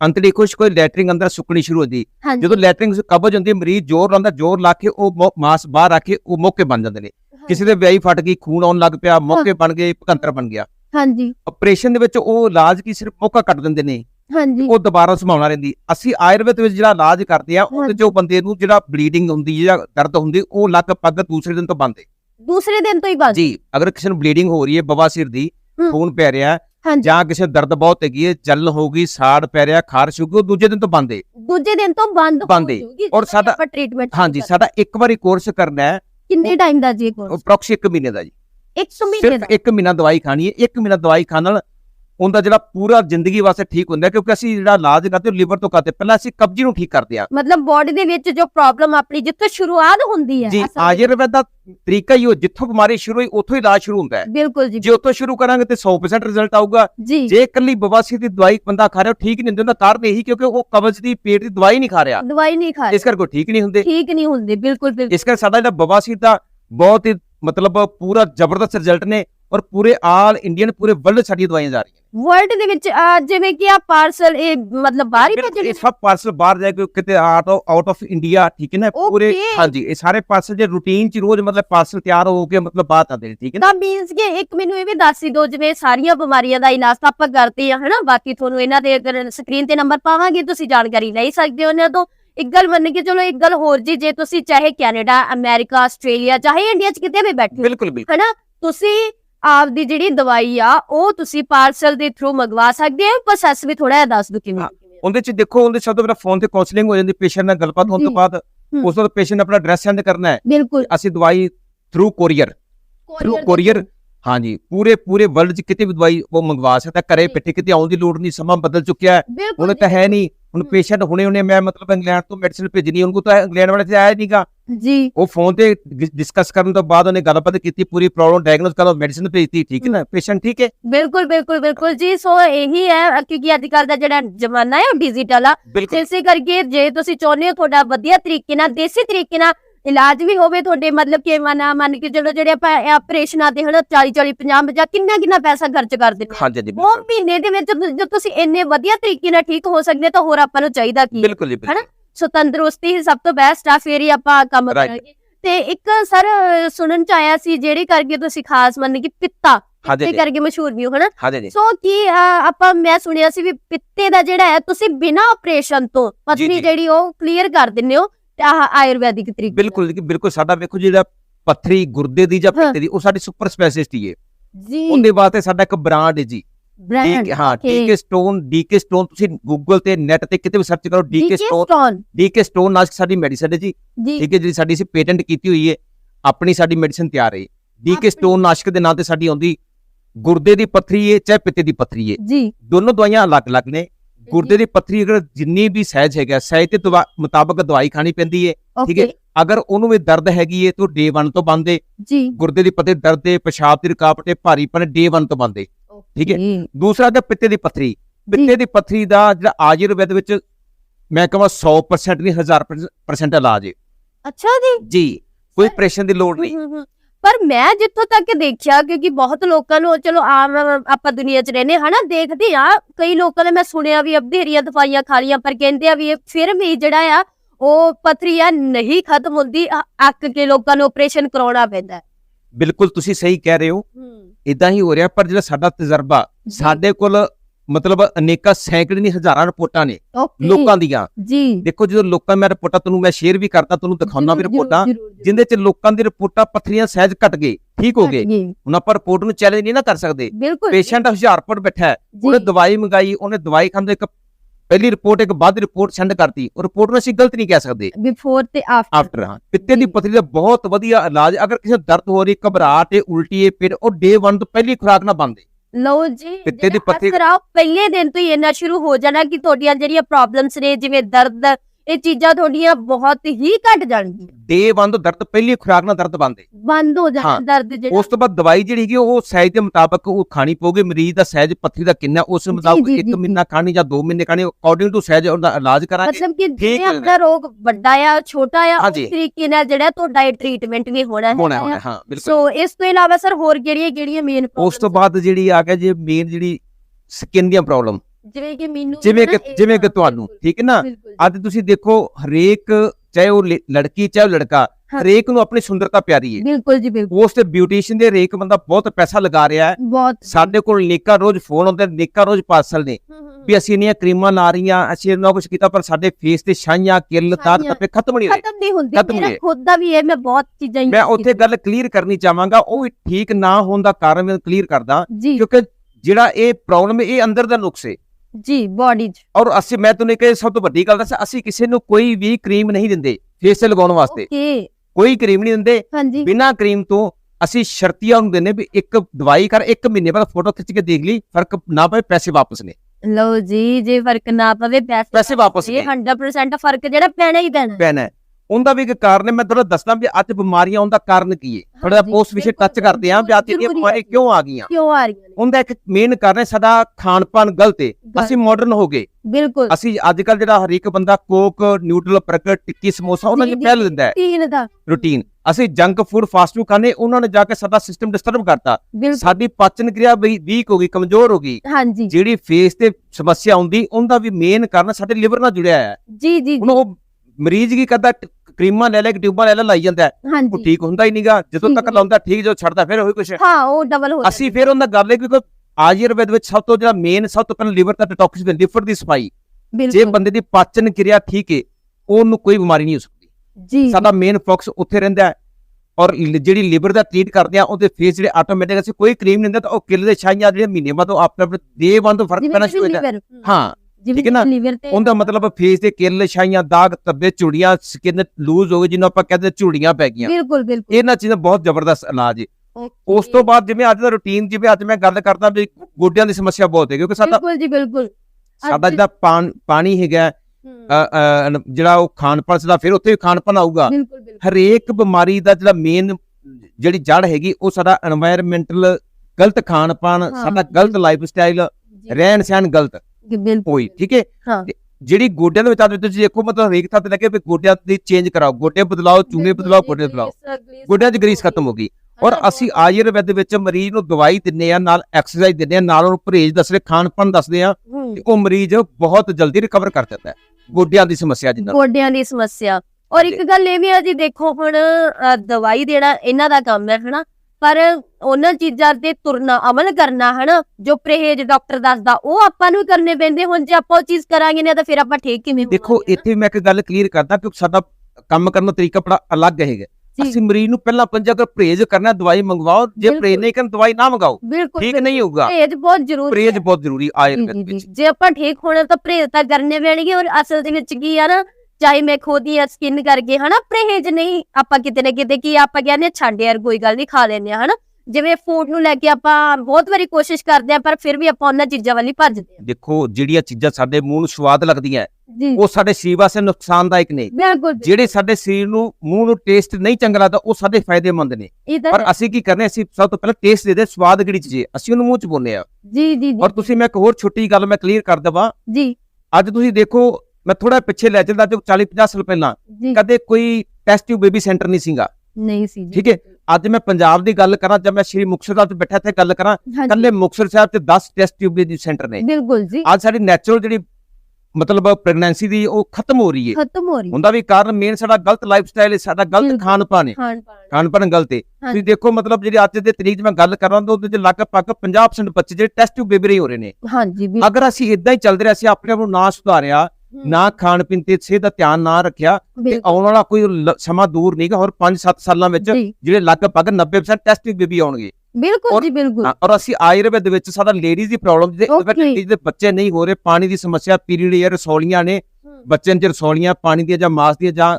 ਅੰਤਰੀ ਖੁਸ਼ਕ ਹੋਈ ਲੈਟਰਿੰਗ ਅੰਦਰ ਸੁੱਕਣੀ ਸ਼ੁਰੂ ਹੋ ਜਾਂਦੀ ਜਦੋਂ ਲੈਟਰਿੰਗ ਕਬਜ਼ ਹੁੰਦੀ ਹੈ ਮਰੀਜ਼ ਜ਼ੋਰ ਲਾਉਂਦਾ ਜ਼ੋਰ ਲਾ ਕੇ ਉਹ ਮਾਸ ਬਾਹਰ ਆ ਕੇ ਉਹ ਮੌਕੇ ਬਣ ਜਾਂਦੇ ਨੇ। ਕਿਸੇ ਦੇ ਵਿਆਹੀ ਫਟ ਗਈ ਖੂਨ ਆਉਣ ਲੱਗ ਪਿਆ ਮੌਕੇ ਬਣ ਗਏ ਭਕੰਤਰ ਬਣ ਗਿਆ। ਹਾਂਜੀ। ਆਪਰੇਸ਼ਨ ਦੇ ਵਿੱਚ ਉਹ ਇਲਾਜ ਕੀ ਸਿਰਫ ਮੌਕਾ ਕੱਟ ਦਿੰਦੇ ਨੇ? ਹਾਂਜੀ। ਉਹ ਦੁਬਾਰਾ ਸੰਭਾਵਨਾ ਰਹਿੰਦੀ। ਅਸੀਂ ਆਯੁਰਵੇਦ ਵਿੱਚ ਜਿਹੜਾ ਇਲਾਜ ਕਰਦੇ ਆ ਉਹਦੇ ਉਹ ਬੰਦੇ ਨੂੰ ਜਿਹੜਾ ਬਲੀਡਿੰਗ ਹੁੰਦੀ ਹੈ ਜਾਂ ਦਰਦ ਹੁੰਦੀ ਉਹ ਲਗਭਗ ਦੂਸਰੇ ਦਿਨ ਤੋਂ ਬੰਦ ਹੈ ਦੂਸਰੇ ਦਿਨ ਤੋਂ ਹੀ ਬਸ ਜੀ ਅਗਰ ਕਿਸੇ ਨੂੰ ਬਲੀਡਿੰਗ ਹੋ ਰਹੀ ਹੈ ਬਵਾਸੀਰ ਦੀ। ਖੂਨ ਪੈ ਰਿਹਾ ਹੈ, ਜਾਂ ਕਿਸੇ ਦਰਦ ਬਹੁਤ ਹੈਗੀ ਹੈ ਜਲਨ ਹੋ ਗਈ ਸਾੜ ਪੈ ਰਿਹਾ ਖਾਰਸ਼ ਹੋ ਗਈ ਉਹ ਦੂਜੇ ਦਿਨ ਤੋਂ ਬੰਦ ਹੈ ਦੂਜੇ ਦਿਨ ਤੋਂ ਬੰਦ ਹੋ ਬੰਦ। ਜਾਊਗੀ ਔਰ ਸਾਡਾ- ਟ੍ਰੀਟਮੈਂਟ ਹਾਂਜੀ ਸਾਡਾ ਇੱਕ ਵਾਰੀ ਕੋਰਸ ਕਰਨਾ ਹੈ ਕਿੰਨੇ ਟਾਈਮ ਦਾ ਜੀ ਕੋਰਸ ਅਪਰੋਕਸ 1 ਮਹੀਨੇ ਦਾ ਜੀ। 100 ਮਹੀਨੇ ਸਿਰਫ ਦਾ। 1 ਮਹੀਨਾ ਦਵਾਈ ਖਾਣੀ ਹੈ 1 ਮਹੀਨਾ ਦਵਾਈ ਖਾਣ ਨਾਲ ਉਹਦਾ ਜਿਹੜਾ ਪੂਰਾ ਜ਼ਿੰਦਗੀ ਵਾਸਤੇ ਠੀਕ ਹੁੰਦਾ ਹੈ, ਕਿਉਂਕਿ ਅਸੀਂ ਜਿਹੜਾ ਇਲਾਜ ਕਰਦੇ ਉਹ ਲਿਵਰ ਤੋਂ ਕਰਦੇ ਪਹਿਲਾਂ ਅਸੀਂ ਕਬਜੀ ਨੂੰ ਠੀਕ ਕਰਦੇ ਆ ਮਤਲਬ ਬਾਡੀ ਦੇ ਵਿੱਚ ਜੋ ਪ੍ਰੋਬਲਮ ਆਪਣੀ ਜਿੱਥੋਂ ਸ਼ੁਰੂਆਤ ਹੁੰਦੀ ਹੈ ਜੀ ਅਸਲ ਵਿੱਚ। ਆਯੁਰਵੇਦ ਦਾ ਤਰੀਕਾ ਹੀ ਉਹ ਜਿੱਥੋਂ ਬਿਮਾਰੀ ਸ਼ੁਰੂ ਹੋਈ ਉੱਥੋਂ ਹੀ ਇਲਾਜ ਸ਼ੁਰੂ ਹੁੰਦਾ ਹੈ। ਬਿਲਕੁਲ ਜੀ। ਜੇ ਉੱਥੋਂ ਸ਼ੁਰੂ ਕਰਾਂਗੇ ਤੇ 100% ਰਿਜ਼ਲਟ ਆਊਗਾ। ਜੀ। ਜੇ ਇਕੱਲੀ ਬਵਾਸੀਰ ਦੀ ਦਵਾਈ ਬੰਦਾ ਖਾ ਰਿਹਾ ਉਹ ਠੀਕ ਨਹੀਂ ਹੁੰਦਾ ਉਹਦਾ ਕਾਰਨ ਇਹੀ ਕਿਉਂਕਿ ਉਹ ਕਬਜ਼ ਦੀ ਪੇਟ ਦੀ ਦਵਾਈ ਨਹੀਂ ਖਾ ਰਿਹਾ। ਦਵਾਈ ਨਹੀਂ ਖਾ ਰਹੇ, ਇਸ ਕਰਕੇ ਉਹ ਠੀਕ ਨਹੀਂ ਹੁੰਦੇ। ਠੀਕ ਨਹੀਂ ਹੁੰਦੇ ਬਿਲਕੁਲ ਬਿਲਕੁਲ। ਇਸ ਕਰਕੇ ਸਾਡਾ ਜਿਹੜਾ ਬਵਾਸੀਰ ਦਾ ਬਹੁਤ ਹੀ ਮਤਲਬ ਪੂਰਾ ਜ਼ਬਰਦਸਤ ਰਿਜ਼ਲਟ ਨੇ ਔਰ ਪੂਰੇ ਆਲ ਇੰਡੀਅਨ ਪੂਰੇ ਵਰਲਡ ਸਾਡੀਆਂ ਦਵਾਈਆਂ ਜਾ ਰਹੀਆਂ ਵਰਲਡ ਦੇ ਵਿੱਚ ਜਿਵੇਂ ਕਿ ਆ ਪਾਰਸਲ ਇਹ ਮਤਲਬ ਬਾਹਰ ਹੀ ਭੇਜਣੇ ਇਹ ਸਭ ਪਾਰਸਲ ਬਾਹਰ ਜਾ ਕੇ ਕਿਤੇ ਆਊਟ ਆਊਟ ਆਫ ਇੰਡੀਆ ਠੀਕ ਹੈ ਨਾ? ਪੂਰੇ. ਹਾਂਜੀ ਇਹ ਸਾਰੇ ਪਾਰਸਲ ਜੇ ਰੂਟੀਨ ਚ ਰੋਜ਼ ਮਤਲਬ ਪਾਰਸਲ ਤਿਆਰ ਹੋ ਕੇ ਮਤਲਬ ਬਾਤ ਆਦੇ ਨੇ ਠੀਕ ਹੈ ਨਾ? ਤਾਂ ਮੀਨਸ ਕਿ ਇੱਕ ਮੈਨੂੰ ਇਹ ਵੀ ਦੱਸ ਹੀ ਦਿਓ ਜਿਵੇਂ ਸਾਰੀਆਂ ਬਿਮਾਰੀਆਂ ਦਾ ਇਲਾਜ ਤਾਂ ਆਪਾਂ ਕਰਦੇ ਆ ਹਨਾ? ਬਾਕੀ ਤੁਹਾਨੂੰ ਇਹਨਾਂ ਦੇ ਸਕਰੀਨ ਤੇ ਨੰਬਰ ਪਾਵਾਂਗੇ ਤੁਸੀਂ ਜਾਣਕਾਰੀ ਲੈ ਸਕਦੇ ਹੋ ਇਹਨਾਂ ਤੋਂ। ਇੱਕ ਗੱਲ ਮੰਨ ਕੇ ਚਲੋ ਇੱਕ ਗੱਲ ਹੋਰ ਜੀ ਜੇ ਤੁਸੀਂ ਚਾਹੇ ਕੈਨੇਡਾ ਅਮਰੀਕਾ ਆਸਟ੍ਰੇਲੀਆ ਚਾਹੇ ਇੰਡੀਆ 'ਚ ਕਿਤੇ ਵੀ ਬੈਠੇ ਹੋ ਬਿਲਕੁਲ ਬਿਲਕੁਲ। ਹਨਾ? ਤੁਸੀਂ ਆਪਦੀ ਜਿਹੜੀ ਦਵਾਈ ਆ ਉਹ ਤੁਸੀਂ ਪਾਰਸਲ ਦੇ ਥਰੂ ਮੰਗਵਾ ਸਕਦੇ ਹੋ ਪ੍ਰੋਸੈਸ ਵੀ ਥੋੜਾ ਜਿਹਾ ਦੱਸ ਦਿਓ ਕਿਵੇਂ ਹਾਂ। ਉਹਦੇ ਚ ਦੇਖੋ ਉਹਦੇ ਸਭ ਤੋਂ ਪਹਿਲਾਂ ਫੋਨ ਤੇ ਕਾਉਂਸਲਿੰਗ ਹੋ ਜਾਂਦੀ ਪੇਸ਼ੈਂਟ ਨਾਲ ਗੱਲਬਾਤ ਹੋਣ ਤੋਂ ਜੀ। ਬਾਅਦ ਉਸ ਤੋਂ ਪੇਸ਼ੈਂਟ ਆਪਣਾ ਐਡਰੈਸ ਸੈਂਡ ਕਰਨਾ ਹੈ। ਬਿਲਕੁਲ। ਅਸੀਂ ਦਵਾਈ ਥਰੂ ਕੋਰੀਅਰ ਥਰੂ ਕੋਰੀਅਰ ਹਾਂਜੀ ਪੂਰੇ ਪੂਰੇ ਵਰਲਡ ਚ ਕਿਤੇ ਵੀ ਦਵਾਈ ਉਹ ਮੰਗਵਾ ਸਕਦਾ ਘਰੇ ਜੀ। ਪਿੱਠੇ ਕਿਤੇ ਆਉਣ ਦੀ ਲੋੜ ਨਹੀਂ ਸਮਾਂ ਬਦਲ ਚੁੱਕਿਆ ਹੈ। ਬਿਲਕੁਲ ਹੁਣ ਤਾਂ ਹੈ ਨਹੀਂ। ਹੁਣ। ਪੇਸ਼ੈਂਟ ਹੁਣੇ ਹੁਣੇ ਮੈਂ ਮਤਲਬ ਇੰਗਲੈਂਡ ਤੋਂ ਮੈਡੀਸਿਨ ਭੇਜਣੀ ਉਹਨੂੰ ਤਾਂ ਇੰਗਲੈਂਡ ਵਾਲੇ ਤੇ ਆਇਆ ਨਹੀਂਗਾ ਜੀ। ਉਹ ਫੋਨ ਤੇ ਡਿਸਕਸ ਕਰਨ ਤੋਂ ਬਾਅਦ ਉਹਨੇ ਗੱਲਬਾਤ ਕੀਤੀ ਪੂਰੀ ਪ੍ਰੋਬਲਮ ਡਾਇਗਨੋਸ ਕਰੋ ਮੈਡੀਸਿਨ ਭੇਜਤੀ ਠੀਕ ਹੈ ਨਾ? ਪੇਸ਼ੈਂਟ ਠੀਕ ਹੈ? ਬਿਲਕੁਲ ਬਿਲਕੁਲ ਬਿਲਕੁਲ ਜੀ ਸੋ ਇਹੀ ਹੈ ਕਿਉਂਕਿ ਅੱਜ ਕੱਲ ਦਾ ਜਿਹੜਾ ਜ਼ਮਾਨਾ ਹੈ ਉਹ ਡਿਜੀਟਲ ਆ। ਇਸੇ ਕਰਕੇ ਜੇ ਤੁਸੀਂ ਚਾਹੁੰਦੇ ਹੋ ਤੁਹਾਡਾ ਵਧੀਆ ਤਰੀਕੇ ਨਾਲ ਦੇਸੀ ਤਰੀਕੇ ਨਾਲ ਇਲਾਜ ਵੀ ਹੋਵੇ ਤੁਹਾਡੇ ਮਤਲਬ ਕਿ ਮੰਨ ਮੰਨ ਕੇ ਚਲੋ ਜਿਹੜੇ ਆਪਾਂ ਆਪਰੇਸ਼ਨਾਂ ਤੇ ਹਨਾ 40 40 50 50 ਕਿੰਨਾ ਕਿੰਨਾ ਪੈਸਾ ਖਰਚ ਕਰ ਦਿੰਦੇ ਆ ਹਾਂਜੀ ਜੀ ਉਹ ਮਹੀਨੇ ਦੇ ਵਿੱਚ ਜੇ ਤੁਸੀਂ ਇੰਨੇ ਵਧੀਆ ਤਰੀਕੇ ਨਾਲ ਠੀਕ ਹੋ ਸਕਦੇ ਤਾਂ ਹੋਰ ਆਪਾਂ ਨੂੰ ਚਾਹੀਦਾ ਕੀ? ਬਿਲਕੁਲ ਜੀ ਬਿਲਕੁਲ। ਸੋ ਤੰਦਰੁਸਤੀ ਹੀ ਸਭ ਤੋਂ ਬੈਸਟ ਆ ਫੇਰ ਹੀ ਆਪਾਂ ਕੰਮ. ਕਰਾਂਗੇ। ਤੇ ਇੱਕ ਸਰ ਸੁਣਨ ਚ ਆਇਆ ਸੀ ਜਿਹੜੀ ਕਰਕੇ ਤੁਸੀਂ ਖਾਸ ਮੰਨ ਕਿ ਪਿੱਤਾ ਹਾਂਜੀ ਤੇ ਜੀ ਕਰਕੇ ਮਸ਼ਹੂਰ ਵੀ ਹੋ ਹਨਾ? ਸੋ ਕੀ ਆਪਾਂ ਮੈਂ ਸੁਣਿਆ ਸੀ ਵੀ ਪਿੱਤੇ ਦਾ ਜਿਹੜਾ ਹੈ ਤੁਸੀਂ ਬਿਨਾਂ ਆਪਰੇਸ਼ਨ ਤੋਂ ਪਤਨੀ। ਜਿਹੜੀ ਉਹ ਕਲੀਅਰ ਕਰ ਦਿੰਦੇ ਹੋ ਆਹ ਆਯੁਰਵੈਦਿਕ ਤਰੀਕੇ ਬਿਲਕੁਲ ਜੀ ਬਿਲਕੁਲ ਸਾਡਾ ਵੇਖੋ ਜਿਹੜਾ ਪੱਥਰੀ ਗੁਰਦੇ ਦੀ ਜਾਂ ਹਾਂ। ਪਿੱਤੇ ਦੀ ਉਹ ਸਾਡੀ ਸੁਪਰ ਸਪੈਸ਼ਲਿਸਟੀ ਹੈ ਜੀ। ਉਹਦੇ ਵਾਸਤੇ ਸਾਡਾ ਇੱਕ ਬ੍ਰਾਂਡ ਹੈ ਜੀ। ਬ੍ਰਾਂਡ ਹਾਂ okay. DK stone DK stone ਤੁਸੀਂ ਗੂਗਲ ਤੇ ਨੈਟ ਤੇ ਕਿਤੇ ਵੀ ਸਰਚ ਕਰੋ DK stone. Stone. DK stone ਨਾਸ਼ਕ ਸਾਡੀ ਮੈਡੀਸਨ ਹੈ ਜੀ। ਜੀ। ਠੀਕ ਹੈ ਜਿਹੜੀ ਸਾਡੀ ਅਸੀਂ ਪੇਟੈਂਟ ਕੀਤੀ ਹੋਈ ਹੈ। ਆਪਣੀ ਸਾਡੀ ਮੈਡੀਸਨ ਤਿਆਰ ਹੈ। ਡੀਕੇ ਆਪਣੀ- ਸਟੋਨ ਨਾਸ਼ਕ ਦੇ ਨਾਂ ਤੇ ਸਾਡੀ ਆਉਂਦੀ ਗੁਰਦੇ ਦੀ ਪੱਥਰੀ ਹੈ ਚਾਹੇ ਪਿੱਤੇ ਦੀ ਪੱਥਰੀ ਹੈ ਜੀ। ਦੋਨੋਂ ਦਵਾਈਆਂ ਅਲੱਗ-ਅਲੱਗ ਨੇ। ਗੁਰਦੇ ਦੀ ਪੱਥਰੀ ਅਗਰ ਜਿੰਨੀ ਵੀ ਸਹਿਜ ਹੈਗਾ ਸਹਿਜ ਦਵਾ- ਮੁਤਾਬਕ ਦਵਾਈ ਖਾਣੀ ਪੈਂਦੀ ਹੈ ਠੀਕ ਹੈ। ਓਕੇ। ਅਗਰ ਉਹਨੂੰ ਵੀ ਦਰਦ ਹੈਗੀ ਹੈ ਤਾਂ ਡੇ 1 ਤੋਂ ਬੰਦੇ ਜੀ। ਗੁਰਦੇ ਦੀ ਪੱਥਰੀ ਦਰਦ ਤੇ ਪਿਸ਼ਾਬ ਦੀ ਰੁਕਾਵਟ ਤੇ ਭਾਰੀਪਨ ਡੇ 1 ਤੋਂ ਬੰਦੇ ਠੀਕ ਹੈ। ਜੀ, ਦੂਸਰਾ ਦਾ ਪਿੱਤੇ ਦੀ ਪੱਥਰੀ। ਪਿੱਤੇ ਦੀ ਪੱਥਰੀ ਦਾ ਜਿਹੜਾ ਆਯੁਰਵੈਦ ਵਿੱਚ ਮੈਂ ਕਹਾਂ 100% ਨਹੀਂ 1000% ਇਲਾਜ ਹੈ ਅੱਛਾ ਜੀ। ਜੀ। ਕੋਈ Sir, ਆਪਰੇਸ਼ਨ ਦੀ ਲੋੜ ਨਹੀਂ। ਹਮ, ਹਮ, ਹਮ। ਪਰ ਮੈਂ ਜਿੱਥੋਂ ਤੱਕ ਦੇਖਿਆ ਕਿਉਂਕਿ ਬਹੁਤ ਲੋਕਾਂ ਨੂੰ ਚਲੋ ਆਮ ਆਪਾਂ ਦੁਨੀਆ 'ਚ ਰਹਿੰਦੇ ਹਨਾ ਦੇਖਦੇ ਆ ਕਈ ਲੋਕਾਂ ਨੇ ਮੈਂ ਸੁਣਿਆ ਵੀ ਅਬਧੇਰੀਆਂ ਦਵਾਈਆਂ ਖਾ ਲੀਆਂ ਪਰ ਕਹਿੰਦੇ ਆ ਵੀ ਇਹ ਫਿਰ ਵੀ ਜਿਹੜਾ ਆ ਉਹ ਪਥਰੀ ਆ ਨਹੀਂ ਖਤਮ ਹੁੰਦੀ ਅੱਕ ਕੇ ਲੋਕਾਂ ਨੂੰ ਆਪਰੇਸ਼ਨ ਕਰਾਉਣਾ ਪੈਂਦਾ। ਬਿਲਕੁਲ ਤੁਸੀਂ ਸਹੀ ਕਹਿ ਰਹੇ ਹੋ। ਇਦਾਂ ਹੀ ਹੋ ਰਿਹਾ ਪਰ ਜਿਹੜਾ ਸਾਡਾ ਤਜਰਬਾ ਸਾਡੇ ਕੋਲ ਮਤਲਬ ਅਨੇਕਾਂ ਸੈਂਕੜੇ ਨਹੀਂ ਹਜ਼ਾਰਾਂ ਰਿਪੋਰਟਾਂ ਨੇ ਲੋਕਾਂ ਦੀਆਂ। ਜੀ। ਦੇਖੋ ਜਦੋਂ ਲੋਕਾਂ ਮੈਂ ਰਿਪੋਰਟਾਂ ਤੁਹਾਨੂੰ ਮੈਂ ਸ਼ੇਅਰ ਵੀ ਕਰਤਾ ਤੁਹਾਨੂੰ ਦਿਖਾਉਣਾ ਵੀ ਜ਼ਰੂਰ, ਰਿਪੋਰਟਾਂ ਜ਼ਰੂਰ, ਜ਼ਰੂਰ। ਜਿੰਦੇ ਚ ਲੋਕਾਂ ਦੀ ਰਿਪੋਰਟਾਂ ਪੱਥਰੀਆਂ ਸਹਿਜ ਘਟ ਗਏ ਠੀਕ ਹੋ ਗਏ। ਜੀ, ਹੁਣ ਆਪਾਂ ਰਿਪੋਰਟ ਨੂੰ ਚੈਲੰਜ ਨਹੀਂ ਨਾ ਕਰ ਸਕਦੇ। ਬਿਲਕੁਲ। ਪੇਸ਼ੈਂਟ ਹੁਸ਼ਿਆਰਪੁਰ ਬੈਠਾ ਹੈ ਜੀ, ਉਹਨੇ ਦਵਾਈ ਮੰਗਾਈ ਉਹਨੇ ਦਵਾਈ ਖਾਂਦੇ ਇੱਕ ਪਹਿਲੀ ਰਿਪੋਰਟ ਇੱਕ ਬਾਅਦ ਰਿਪੋਰਟ ਸੈਂਡ ਕਰਤੀ। ਉਹ ਰਿਪੋਰਟ ਨੂੰ ਅਸੀਂ ਗਲਤ ਨਹੀਂ ਕਹਿ ਸਕਦੇ। ਬਿਫੋਰ ਤੇ ਆਫਟਰ ਆਫਟਰ ਹਾਂ। ਪਿੱਤੇ ਦੀ ਜੀ। ਪਥਰੀ ਦਾ ਬਹੁਤ ਵਧੀਆ ਇਲਾਜ ਅਗਰ ਕਿਸੇ ਨੂੰ ਦਰਦ ਹੋ ਰਹੀ ਘਬਰਾਹਟ ਹੈ ਉਲਟੀ ਹੈ ਫਿਰ ਉਹ ਡੇ 1 ਤੋਂ ਪਹਿਲੀ ਖੁਰਾਕ ਨਾ ਬੰਦ ਲਓ ਜੀ ਪਿੱਤੇ ਦੀ ਪੱਥਰੀ- ਪਹਿਲੇ ਦਿਨ ਤੋਂ ਹੀ ਇੰਨਾ ਸ਼ੁਰੂ ਹੋ ਜਾਣਾ ਕਿ ਤੁਹਾਡੀਆਂ ਜਿਹੜੀਆਂ ਪ੍ਰੋਬਲਮਸ ਨੇ ਜਿਵੇਂ ਦਰਦ ਇਹ ਚੀਜ਼ਾਂ ਤੁਹਾਡੀਆਂ ਬਹੁਤ ਹੀ ਘਟ ਜਾਣਗੀਆਂ। ਡੇ 1 ਤੋਂ ਦਰਦ ਪਹਿਲੀ ਖੁਰਾਕ ਨਾਲ ਦਰਦ ਬੰਦ ਹੈ ਬੰਦ ਹੋ ਜਾਣਾ ਹਾਂ। ਦਰਦ ਜਿਹੜਾ। ਉਸ ਤੋਂ ਬਾਅਦ ਦਵਾਈ ਜਿਹੜੀ ਹੈਗੀ ਉਹ ਸਾਈਜ਼ ਦੇ ਮੁਤਾਬਕ ਉਹ ਖਾਣੀ ਪਊਗੀ। ਮਰੀਜ਼ ਦਾ ਸਾਈਜ਼ ਪੱਥਰੀ ਦਾ ਕਿੰਨਾ ਉਸ ਮੁਤਾਬਕ ਜੀ, ਇੱਕ ਜੀ। ਮਹੀਨਾ ਖਾਣੀ ਜਾਂ 2 ਮਹੀਨੇ ਖਾਣੀ ਅਕੋਰਡਿੰਗ ਟੂ ਸਾਈਜ਼ ਉਹਦਾ ਇਲਾਜ ਕਰਾਂਗੇ। ਮਤਲਬ ਕਿ ਜਿਵੇਂ ਹੋ। ਆਪਣਾ ਰੋਗ ਵੱਡਾ ਆ ਛੋਟਾ ਆ ਉਸ ਹਾਂਜੀ। ਤਰੀਕੇ ਨਾਲ ਜਿਹੜਾ ਤੁਹਾਡਾ ਇਹ ਟ੍ਰੀਟਮੈਂਟ ਵੀ ਹੋਣਾ ਹੋਣਾ ਹੈ। ਹੋਣਾ ਹਾਂ ਬਿਲਕੁਲ। ਸੋ ਇਸ ਤੋਂ ਇਲਾਵਾ ਸਰ ਹੋਰ ਕਿਹੜੀਆਂ ਕਿਹੜੀਆਂ ਮੇਨ ਉਸ ਤੋਂ ਬਾਅਦ ਜਿਹੜੀ ਆ ਗਿਆ ਜੇ ਮੇਨ ਜਿਹੜੀ ਸਕਿਨ ਦੀਆਂ ਪ੍ਰੋਬਲਮ ਜਿਵੇਂ ਕਿ ਮੈਨੂੰ ਜਿਵੇਂ ਕਿ ਇਹ- ਜਿਵੇਂ ਕਿ ਤੁਹਾਨੂੰ ਠੀਕ ਹੈ ਨਾ। ਅੱਜ ਤੁਸੀਂ ਦੇਖੋ ਹਰੇਕ ਚਾਹੇ ਉਹ ਲੜਕੀ ਚਾਹੇ ਲੜਕਾ। ਹਰੇਕ ਨੂੰ ਆਪਣੀ ਸੁੰਦਰਤਾ ਪਿਆਰੀ ਹੈ ਬਿਲਕੁਲ ਜੀ ਬਿਲਕੁਲ ਉਸ ਤੇ ਬਿਊਟੀਸ਼ੀਅਨ ਦੇ ਹਰੇਕ ਬੰਦਾ ਬਹੁਤ ਪੈਸਾ ਲਗਾ ਰਿਹਾ ਹੈ ਬਹੁਤ ਸਾਡੇ ਕੋਲ ਨੇਕਾ ਰੋਜ਼ ਫੋਨ ਆਉਂਦੇ ਨੇਕਾ ਰੋਜ਼ ਪਾਰਸਲ ਨੇ। ਵੀ ਅਸੀਂ ਇੰਨੀਆਂ ਕਰੀਮਾਂ ਲਾ ਰਹੀਆਂ ਅਸੀਂ ਇੰਨਾ ਕੁਝ ਕੀਤਾ ਪਰ ਸਾਡੇ ਫੇਸ ਤੇ ਛਾਈਆਂ ਕਿੱਲ ਛਾਈਆਂ। ਤੱਪੇ ਖਤਮ ਨਹੀਂ ਰਹੇ ਖਤਮ ਨਹੀਂ ਹੁੰਦੀ ਮੇਰਾ। ਖੁਦ ਦਾ ਵੀ ਹੈ ਮੈਂ ਬਹੁਤ ਚੀਜ਼ਾਂ ਮੈਂ ਉੱਥੇ। ਗੱਲ ਕਲੀਅਰ ਕਰਨੀ ਚਾਹਾਂਗਾ ਉਹ ਠੀਕ ਨਾ ਹੋਣ ਦਾ ਕਾਰਨ ਮੈਂ ਕਲੀਅਰ ਕਰਦਾ ਕਿਉਂਕਿ ਜਿਹੜਾ ਇਹ ਪ੍ਰੋਬਲਮ ਇਹ ਅੰਦਰ ਦਾ ਨੁਕਸ ਹੈ ਜੀ ਬਾਡੀ ਚ। ਔਰ ਅਸੀਂ ਮੈਂ ਤੁਹਾਨੂੰ ਇੱਕ ਸਭ ਤੋਂ ਵੱਡੀ ਗੱਲ ਦੱਸਾਂ ਅਸੀਂ ਕਿਸੇ ਨੂੰ ਕੋਈ ਵੀ ਕਰੀਮ ਨਹੀਂ ਦਿੰਦੇ ਫੇਸ ਤੇ ਲਗਾਉਣ ਵਾਸਤੇ। ਓਕੇ। ਕੋਈ ਕਰੀਮ ਨਹੀਂ ਦਿੰਦੇ। ਹਾਂਜੀ। ਬਿਨਾ ਕਰੀਮ ਤੋਂ ਅਸੀਂ ਸ਼ਰਤੀਆ ਨੂੰ ਦਿੰਦੇ ਵੀ ਇੱਕ ਦਵਾਈ ਕਰ ਇੱਕ ਮਹੀਨੇ ਬਾਅਦ ਫੋਟੋ ਖਿੱਚ ਕੇ ਦੇਖ ਲਈ ਫ਼ਰਕ ਨਾ ਪਏ ਪੈਸੇ ਵਾਪਸ ਨੇ। ਲਓ ਜੀ ਜੇ ਫ਼ਰਕ ਨਾ ਪਵੇ ਪੈਸੇ ਪੈਸੇ ਵਾਪਸ ਇਹ ਨੇ 100% ਫ਼ਰਕ ਜਿਹੜਾ ਪੈਣਾ ਹੀ ਪੈਣਾ। ਪੈਣਾ। ਹੈ। ਉਹਦਾ ਵੀ ਇੱਕ ਕਾਰਨ ਹੈ ਮੈਂ ਤੁਹਾਨੂੰ ਦੱਸਦਾ ਵੀ ਅੱਜ ਬਿਮਾਰੀਆਂ ਆਉਣ ਦਾ ਕਾਰਨ ਕੀ ਹੈ? ਥੋੜਾ ਉਸ ਵਿਸ਼ੇ ਟੱਚ ਕਰਦੇ ਆਂ ਵੀ ਅੱਜ ਇਹ ਬਿਮਾਰੀ। ਕਿਉਂ ਆ ਗਈਆਂ? ਕਿਉਂ ਆ ਰਹੀਆਂ ਉਹਦਾ ਇੱਕ ਮੇਨ ਕਾਰਨ ਹੈ ਸਾਡਾ ਖਾਣ ਪਾਣ ਗਲਤ ਹੈ। ਅਸੀਂ ਮਾਡਰਨ ਹੋ ਗਏ। ਬਿਲਕੁਲ। ਅਸੀਂ ਅੱਜ ਕੱਲ ਜਿਹੜਾ ਹਰ ਇੱਕ ਬੰਦਾ ਕੋਕ ਨਿਊਡਲ 버ਗਰ ਟਿੱਕੀ ਸਮੋਸਾ ਉਹਨਾਂ ਨੂੰ ਪਹਿਲ। ਦਿੰਦਾ ਹੈ। ਤੀਨ ਦਾ। ਰੂਟੀਨ। ਅਸੀਂ ਜੰਕ ਫੂਡ ਫਾਸਟ ਫੂਡ ਖਾਣੇ ਉਹਨਾਂ ਨੇ ਜਾ ਕੇ ਸਾਡਾ ਸਿਸਟਮ ਡਿਸਟਰਬ ਕਰਤਾ। ਸਾਡੀ ਪਾਚਨ ਕਿਰਿਆ ਵੀਕ ਹੋ ਗਈ ਕਮਜ਼ੋਰ ਹੋ ਗਈ। ਹਾਂਜੀ। ਜਿਹੜੀ ਫੇਸ ਤੇ ਸਮੱਸਿਆ ਆਉਂਦੀ ਉਹਦਾ ਵੀ ਮੇਨ ਕਾਰਨ ਸਾਡੇ ਲਿਵਰ ਨਾਲ ਜੁੜਿਆ ਹੈ। ਜੀ ਜੀ ਹੁਣ ਉਹ ਮਰੀਜ਼ ਕੀ ਕਰਦਾ? ਕਰੀਮਾਂ ਲੈ ਲੈ ਕੇ ਟਿਊਬਾਂ ਲੈ ਲੈ ਲਾਈ ਜਾਂਦਾ। ਉਹ ਹਾਂਜੀ। ਠੀਕ ਹੁੰਦਾ ਹੀ ਨਹੀਂਗਾ ਜਦੋਂ ਤੱਕ। ਲਾਉਂਦਾ ਠੀਕ ਜਦੋਂ ਛੱਡਦਾ ਫਿਰ ਉਹੀ ਕੁਛ ਹਾਂ। ਉਹ ਡਬਲ ਹੋ ਅਸੀਂ ਫਿਰ ਉਹਨਾਂ ਗੱਲ ਹੈ ਕਿਉਂਕਿ ਆਯੁਰਵੇਦ ਵਿੱਚ ਸਭ ਤੋਂ ਜਿਹੜਾ ਮੇਨ ਸਭ ਤੋਂ ਪਹਿਲਾਂ ਲਿਵਰ ਦਾ ਡਿਟੌਕਸ ਦੇ ਲਿਵਰ ਦੀ ਸਫ਼ਾਈ। ਜੇ ਬਿਲਕੁਲ। ਬੰਦੇ ਦੀ ਪਾਚਨ ਕਿਰਿਆ ਠੀਕ ਹੈ ਉਹਨੂੰ ਕੋਈ ਬਿਮਾਰੀ ਨਹੀਂ ਹੋ ਸਕਦੀ। ਜੀ। ਸਾਡਾ ਮੇਨ ਫੋਕਸ ਉੱਥੇ ਰਹਿੰਦਾ ਹੈ। ਔਰ ਲ- ਜਿਹੜੀ ਲਿਵਰ ਦਾ ਟ੍ਰੀਟ ਕਰਦੇ ਆ ਉਹਦੇ ਫੇਸ ਜਿਹੜੇ ਆਟੋਮੈਟਿਕ ਅਸੀਂ ਕੋਈ ਕਰੀਮ ਨਹੀਂ ਦਿੰਦਾ ਤਾਂ ਉਹ ਕਿੱਲ ਦੇ ਛਾਈਆਂ ਜਿਹੜੇ ਮਹੀਨੇ ਬਾਅਦ ਉਹ ਆਪਣੇ ਆਪਣੇ ਦੇ ਬੰਦ ਫ਼ਰਕ ਪੈਣਾ ਸ਼ੁਰੂ ਹੋ ਜਾਂਦਾ। ਹਾਂ। ਠੀਕ ਹੈ ਨਾ? ਉਹਦਾ ਮਤਲਬ ਫੇਸ ਤੇ ਕਿੱਲ ਛਾਈਆਂ ਦਾਗ ਤੱਬੇ ਝੁੜੀਆਂ ਸਕਿਨ ਲੂਜ਼ ਹੋ ਗਈ ਜਿਹਨੂੰ ਆਪਾਂ ਕਹਿੰਦੇ ਝੁੜੀਆਂ ਪੈ ਗਈਆਂ। ਬਿਲਕੁਲ ਬਿਲਕੁਲ। ਇਹਨਾਂ ਚੀਜ਼ਾਂ ਬਹੁਤ ਜ਼ਬਰਦਸਤ ਇਲਾਜ ਹੈ ਉਸ ਤੋਂ ਬਾਅਦ ਜਿਵੇਂ ਅੱਜ ਦਾ ਰੁਟੀਨ ਜਿਵੇਂ ਅੱਜ ਮੈਂ ਗੱਲ ਕਰਦਾ ਵੀ ਗੋਡਿਆਂ ਦੀ ਸਮੱਸਿਆ ਬਹੁਤ ਹੈ ਕਿਉਂਕਿ ਸਾਡਾ ਬਿਲਕੁਲ ਜੀ ਬਿਲਕੁਲ। ਸਾਡਾ ਜਿਹੜਾ ਪਾਣੀ ਹੈਗਾ ਜਿਹੜਾ ਉਹ ਖਾਨਪਨ ਦਾ ਫਿਰ ਉੱਥੇ ਖਾਨਪਨ ਆਊਗਾ। ਹਰੇਕ ਬਿਮਾਰੀ ਦਾ ਜਿਹੜਾ ਮੇਨ ਜਿਹੜੀ ਜੜ ਹੈਗੀ ਉਹ ਸਾਡਾ এনवायरमेंटਲ ਗਲਤ ਖਾਨਪਾਨ ਸਾਡਾ ਗਲਤ ਲਾਈਫ ਸਟਾਈਲ ਰਹਿਣ ਸਹਿਣ ਗਲਤ। ਬਿਲਕੁਲ ਹੋਈ ਠੀਕ ਹੈ? ਹਾਂ। ਜਿਹੜੀ ਗੋਡਿਆਂ ਦੇ ਵਿੱਚ ਤੁਸੀਂ ਦੇਖੋ ਮਤਲਬ ਹਰੇਕ ਥਾਂ ਤੇ ਲੱਗੇ ਵੀ ਗੋਡਿਆਂ ਦੀ ਚੇਂਜ ਕਰਾਓ ਗੋਡੇ ਬਦਲਾਓ ਚੂਨੇ ਬਿਲਕੁਲ ਬਦਲਾਓ ਗੋਡੇ ਬਦਲਾਓ। ਗੋਡਿਆਂ 'ਚ ਗਰੀਸ ਖਤਮ ਹੋ ਗਈ। ਔਰ ਅਸੀਂ ਆਯੁਰਵੈਦ ਦੇ ਵਿੱਚ ਮਰੀਜ਼ ਨੂੰ ਦਵਾਈ ਦਿੰਨੇ ਆ ਨਾਲ ਐਕਸਰਸਾਈਜ਼ ਦਿੰਨੇ ਆ ਨਾਲ ਉਹਨੂੰ ਪਰਹੇਜ਼ ਦੱਸਦੇ ਖਾਣ ਪਾਣ ਦੱਸਦੇ ਆ ਤੇ ਉਹ ਮਰੀਜ਼ ਬਹੁਤ ਜਲਦੀ ਰਿਕਵਰ ਕਰ ਜਾਂਦਾ ਹੈ। ਗੋਡਿਆਂ ਦੀ ਸਮੱਸਿਆ ਜਿੰਨਾ ਗੋਡਿਆਂ ਦੀ ਸਮੱਸਿਆ। ਔਰ ਇੱਕ ਗੱਲ ਇਹ ਵੀ ਆ ਜੀ ਦੇਖੋ ਹੁਣ ਦਵਾਈ ਦੇਣਾ ਇਹਨਾਂ ਦਾ ਕੰਮ ਹੈ ਹਨਾ? ਪਰ ਉਹਨਾਂ ਚੀਜ਼ਾਂ ਤੇ ਤੁਰਨਾ ਅਮਲ ਕਰਨਾ ਹਨਾ ਜੋ ਪਰਹੇਜ ਡਾਕਟਰ ਦੱਸਦਾ ਉਹ ਆਪਾਂ ਨੂੰ ਕਰਨੇ ਪੈਂਦੇ ਹੁਣ ਜੇ ਆਪਾਂ ਉਹ ਚੀਜ਼ ਕਰਾਂਗੇ ਨਾ ਤਾਂ ਫਿਰ ਆਪਾਂ ਠੀਕ ਕਿਵੇਂ ਦੇਖੋ? ਇੱਥੇ ਮੈਂ ਇੱਕ ਗੱਲ ਕਲੀਅਰ ਕਰਦਾ ਕਿ ਸਾਡਾ ਕੰਮ ਕਰਨ ਦਾ ਤਰੀਕਾ ਬੜਾ ਅਲੱਗ ਹੈਗਾ। ਅਸੀਂ ਮਰੀਜ਼ ਨੂੰ ਪਹਿਲਾਂ ਪੰਜਾ ਅਗਰ ਪਰਹੇਜ਼ ਕਰਨਾ ਦਵਾਈ ਮੰਗਵਾਓ ਜੇ। ਪਰਹੇਜ਼ ਨਹੀਂ ਕਰਨ ਦਵਾਈ ਨਾ ਮੰਗਾਓ ਠੀਕ ਨਹੀਂ ਹੋਊਗਾ ਪਰਹੇਜ ਬਹੁਤ ਜ਼ਰੂਰੀ ਪਰਹੇਜ਼ ਹੈ ਬਹੁਤ ਜ਼ਰੂਰੀ ਆਯੁਰਵੇਦ। ਵਿੱਚ ਜੇ ਆਪਾਂ ਠੀਕ ਹੋਣਾ ਤਾਂ ਪਰਹੇਜ਼ ਤਾਂ ਕਰਨੇ ਪੈਣਗੇ ਔਰ ਅਸਲ ਦੇ ਵਿੱਚ ਕੀ ਆ ਨਾ ਚਾਹੇ ਮੈਂ ਖੁਦ ਹੀ ਸਕਿਨ ਕਰਕੇ ਹਨਾ? ਪਰਹੇਜ਼ ਨਹੀਂ ਆਪਾਂ ਕਿਤੇ ਨਾ ਕਿਤੇ ਕੀ ਆਪਾਂ ਕਹਿੰਦੇ ਛੱਡ ਯਾਰ ਕੋਈ ਗੱਲ ਨਹੀਂ ਖਾ ਆ ਹਨਾ? ਜਿਵੇਂ ਫੂਡ ਨੂੰ ਲੈ ਕੇ ਆਪਾਂ ਬਹੁਤ ਵਾਰੀ ਕੋਸ਼ਿਸ਼ ਕਰਦੇ ਆ ਪਰ ਫਿਰ ਵੀ ਆਪਾਂ ਉਹਨਾਂ ਚੀਜ਼ਾਂ ਵੱਲ ਹੀ ਭੱਜਦੇ ਆ ਦੇਖੋ ਜਿਹੜੀਆਂ ਚੀਜ਼ਾਂ ਸਾਡੇ ਮੂੰਹ ਨੂੰ ਸਵਾਦ ਲੱਗਦੀਆਂ ਜੀ। ਉਹ ਸਾਡੇ ਸਰੀਰ ਵਾਸਤੇ ਨੁਕਸਾਨਦਾਇਕ ਨੇ। ਬਿਲਕੁਲ। ਜਿਹੜੇ ਸਾਡੇ ਸਰੀਰ ਨੂੰ ਮੂੰਹ ਨੂੰ ਟੇਸਟ ਨਹੀਂ ਚੰਗਾ ਲੱਗਦਾ ਉਹ ਸਾਡੇ ਫਾਇਦੇਮੰਦ ਨੇ। ਇਹ ਤਾਂ ਪਰ। ਅਸੀਂ ਕੀ ਕਰਨੇ ਅਸੀਂ ਸਭ ਤੋਂ ਪਹਿਲਾਂ ਟੇਸਟ ਦੇ ਦੇ ਸਵਾਦ ਕਿਹੜੀ ਚੀਜ਼ ਹੈ? ਅਸੀਂ ਉਹਨੂੰ ਮੂੰਹ ਚ ਪਾਉਂਦੇ ਆ ਜੀ ਜੀ ਜੀ। ਔਰ ਤੁਸੀਂ ਮੈਂ ਇੱਕ ਹੋਰ ਛੋਟੀ ਗੱਲ ਮੈਂ ਕਲੀਅਰ ਕਰ ਦਵਾਂ। ਜੀ। ਅੱਜ ਤੁਸੀਂ ਦੇਖੋ ਮੈਂ ਥੋੜਾ ਪਿੱਛੇ ਲੈ ਚੱਲਦਾ ਜੋ 40 50 ਸਾਲ ਪਹਿਲਾਂ ਜੀ। ਕਦੇ ਕੋਈ ਟੈਸਟ ਟਿਊਬ ਬੇਬੀ ਸੈਂਟਰ ਨਹੀਂ ਸੀਗਾ। ਨਹੀਂ ਸੀ ਜੀ। ਠੀਕ ਹੈ? ਅੱਜ ਮੈਂ ਪੰਜਾਬ ਦੀ ਗੱਲ ਕਰਾਂ ਜਦ ਮੈਂ ਸ਼੍ਰੀ ਮੁਕਤਸਰ ਸਾਹਿਬ ਤੇ ਬੈਠਾ ਇੱਥੇ ਗੱਲ ਕਰਾਂ ਹਾਂਜੀ। ਕੱਲੇ ਮੁਕਤਸਰ ਸਾਹਿਬ ਤੇ 10 ਟੈਸਟ ਟਿਊਬ ਦੇ ਸੈਂਟਰ ਨੇ। ਬਿਲਕੁਲ ਜੀ। ਅੱਜ ਸਾਡੀ ਨੈਚੁਰਲ ਜਿਹੜੀ ਮਤਲਬ ਪ੍ਰੈਗਨੈਂਸੀ ਦੀ ਉਹ ਖਤਮ ਹੋ ਰਹੀ ਹੈ। ਖਤਮ ਹੋ ਰਹੀ ਹੁੰਦਾ ਵੀ ਕਾਰਨ ਮੇਨ ਸਾਡਾ ਗਲਤ ਲਾਈਫ ਸਟਾਈਲ ਹੈ ਸਾਡਾ ਗਲਤ ਬਿਲਕੁਲ। ਖਾਣ ਪਾਣ ਹੈ। ਖਾਣ ਪਾਣ ਖਾਣ ਪਾਣ ਗਲਤ ਹੈ। ਤੁਸੀਂ ਦੇਖੋ ਮਤਲਬ ਜਿਹੜੀ ਅੱਜ ਦੇ ਤਰੀਕ 'ਚ ਮੈਂ ਗੱਲ ਕਰ ਰਹਾ ਹਾਂ ਉਹਦੇ 'ਚ ਲਗਭਗ 50% ਬੱਚੇ ਜਿਹੜੇ ਟੈਸਟ ਟਿਊਬ ਬੇਬੀ ਹੋ ਰਹੇ ਨੇ। ਹਾਂਜੀ ਬਿਲਕੁਲ। ਅਗਰ ਅਸੀਂ ਇਦਾਂ ਹੀ ਚੱਲਦੇ ਰਹੇ ਅਸੀਂ ਆਪਣੇ ਆਪ ਨੂੰ ਨਾ ਸੁਧਾਰਿਆ ਨਾ ਖਾਣ ਪੀਣ ਤੇ ਸਿਹਤ ਦਾ ਧਿਆਨ ਨਾ ਰੱਖਿਆ ਤੇ ਆਉਣ ਵਾਲਾ ਕੋਈ ਸਮਾਂ ਦੂਰ ਨਹੀਂਗਾ ਹੋਰ 5-7 ਸਾਲਾਂ ਵਿੱਚ ਜਿਹੜੇ ਲਗਭਗ 90% ਟੈਸਟ ਟਿਊਬ ਬੇਬੀ ਆਉਣਗੇ। ਬਿਲਕੁਲ ਜੀ ਬਿਲਕੁਲ। ਔਰ ਅਸੀਂ ਆਯੁਰਵੇਦ ਵਿੱਚ ਸਾਡਾ ਲੇਡੀਜ਼ ਦੀ ਪ੍ਰੋਬਲਮ Okay. ਜਿਹਦੇ ਬੱਚੇ ਨਹੀਂ ਹੋ ਰਹੇ ਪਾਣੀ ਦੀ ਸਮੱਸਿਆ ਪੀਰੀਅਡ ਜਾਂ ਰਸੌਲੀਆਂ ਨੇ ਬੱਚਿਆਂ 'ਚ ਰਸੌਲੀਆਂ ਪਾਣੀ ਦੀਆਂ ਜਾਂ ਮਾਸ ਦੀਆਂ ਜਾਂ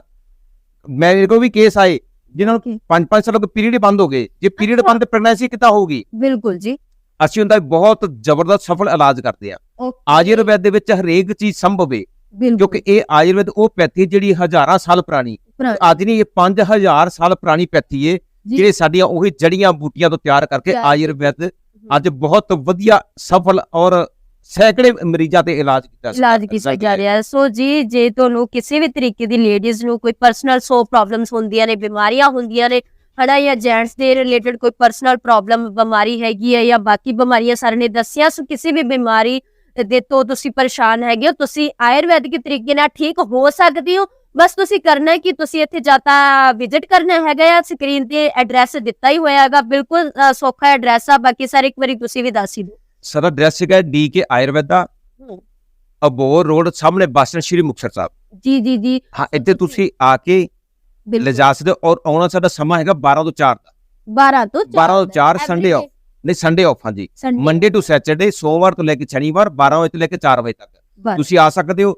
ਮੇਰੇ ਕੋਲ ਵੀ ਕੇਸ ਆਏ ਜਿਨ੍ਹਾਂ ਨੂੰ Okay. 5-5 ਸਾਲ ਤੋਂ ਪੀਰੀਅਡ ਬੰਦ ਹੋ ਗਏ। ਜੇ ਪੀਰੀਅਡ। ਬੰਦ ਪ੍ਰੈਗਨੈਂਸੀ ਕਿੱਦਾਂ ਹੋਊਗੀ? ਬਿਲਕੁਲ ਜੀ। ਅਸੀਂ ਉਹਦਾ ਬਹੁਤ ਜ਼ਬਰਦਸਤ ਸਫਲ ਇਲਾਜ ਕਰਦੇ ਆ. ਆਯੁਰਵੇਦ ਦੇ ਵਿੱਚ ਹਰੇਕ ਚੀਜ਼ ਸੰਭਵ ਹੈ ਕਿਉਂਕਿ ਇਹ ਆਯੁਰਵੇਦ ਉਹ ਪੈਥੀ ਜਿਹੜੀ ਹਜ਼ਾਰਾਂ ਸਾਲ ਪੁਰਾਣੀ। ਅੱਜ ਨਹੀਂ ਇਹ 5000 ਸਾਲ ਪੁਰਾਣੀ ਪੈਥੀ ਜੀ। ਜਿਹੜੇ ਸਾਡੀਆਂ ਉਹੀ ਜੜੀਆਂ ਬੂਟੀਆਂ ਤੋਂ ਤਿਆਰ ਕਰਕੇ ਆਯੁਰਵੇਦ ਅੱਜ ਬਹੁਤ ਵਧੀਆ ਸਫਲ ਔਰ ਸੈਂਕੜੇ ਮਰੀਜ਼ਾਂ ਤੇ ਇਲਾਜ ਕੀਤਾ ਇਲਾਜ ਕੀਤਾ ਜਾ ਰਿਹਾ ਹੈ ਸੋ ਜੀ ਜੇ ਤੁਹਾਨੂੰ ਕਿਸੇ ਵੀ ਤਰੀਕੇ ਦੀ ਲੇਡੀਜ਼ ਨੂੰ ਕੋਈ ਪਰਸਨਲ ਸੋ ਪ੍ਰੋਬਲਮਸ ਹੁੰਦੀਆਂ ਨੇ ਬਿਮਾਰੀਆਂ ਹੁੰਦੀਆਂ ਨੇ ਹਨਾ ਜਾਂ ਜੈਂਟਸ ਦੇ ਰਿਲੇਟਡ ਕੋਈ ਪਰਸਨਲ ਪ੍ਰੋਬਲਮ ਬਿਮਾਰੀ ਹੈਗੀ ਹੈ ਜਾਂ ਬਾਕੀ ਬਿਮਾਰੀਆਂ ਸਰ ਨੇ ਦੱਸਿਆ ਸੋ ਕਿਸੇ ਵੀ ਬਿਮਾਰੀ ਦੇ ਤੋਂ ਤੁਸੀਂ ਪਰੇਸ਼ਾਨ ਹੈਗੇ ਹੋ ਤੁਸੀਂ ਆਯੁਰਵੈਦਿਕ ਤਰੀਕੇ ਨਾਲ ਠੀਕ ਹੋ ਸਕਦੇ ਹੋ। ਬਸ ਤੁਸੀਂ ਕਰਨਾ ਹੈ ਕਿ ਤੁਸੀਂ ਇੱਥੇ ਜਾਂ ਤਾਂ ਵਿਜ਼ਿਟ ਕਰਨਾ ਹੈਗਾ ਆ ਸਕਰੀਨ ਤੇ ਐਡਰੈਸ ਦਿੱਤਾ ਹੀ ਹੋਇਆ ਹੈਗਾ। ਬਿਲਕੁਲ ਸੌਖਾ ਐਡਰੈਸ ਆ ਬਾਕੀ ਸਾਰੇ ਇੱਕ ਵਾਰੀ ਤੁਸੀਂ ਵੀ ਦੱਸ ਹੀ ਦਿਓ। ਸਾਡਾ ਐਡਰੈਸ ਹੈਗਾ D K Ayurveda Abohar road ਸਾਹਮਣੇ ਬੱਸ ਸਟੈਂਡ ਸ਼੍ਰੀ ਮੁਕਤਸਰ ਸਾਹਿਬ। ਜੀ ਜੀ ਜੀ। ਹਾਂ ਇੱਥੇ ਤੁਸੀਂ ਆ ਕੇ ਲਿਜਾ ਸਕਦੇ ਹੋ ਔਰ ਆਉਣਾ ਸਾਡਾ ਸਮਾਂ ਹੈਗਾ 12 ਤੋਂ 4 ਦਾ। 12 ਤੋਂ 12 ਤੋਂ 4 ਸੰਡੇ ਆਫ ਨਹੀਂ ਸੰਡੇ ਆਫ ਹਾਂਜੀ। ਮੰਡੇ ਟੂ ਸੈਚਰਡੇ ਸੋਮਵਾਰ ਤੋਂ ਲੈ ਕੇ ਸ਼ਨੀਵਾਰ 12 ਵਜੇ ਤੋਂ ਲੈ ਕੇ 4 ਵਜੇ ਤੱਕ। ਤੁਸੀਂ ਆ ਸਕਦੇ ਹੋ।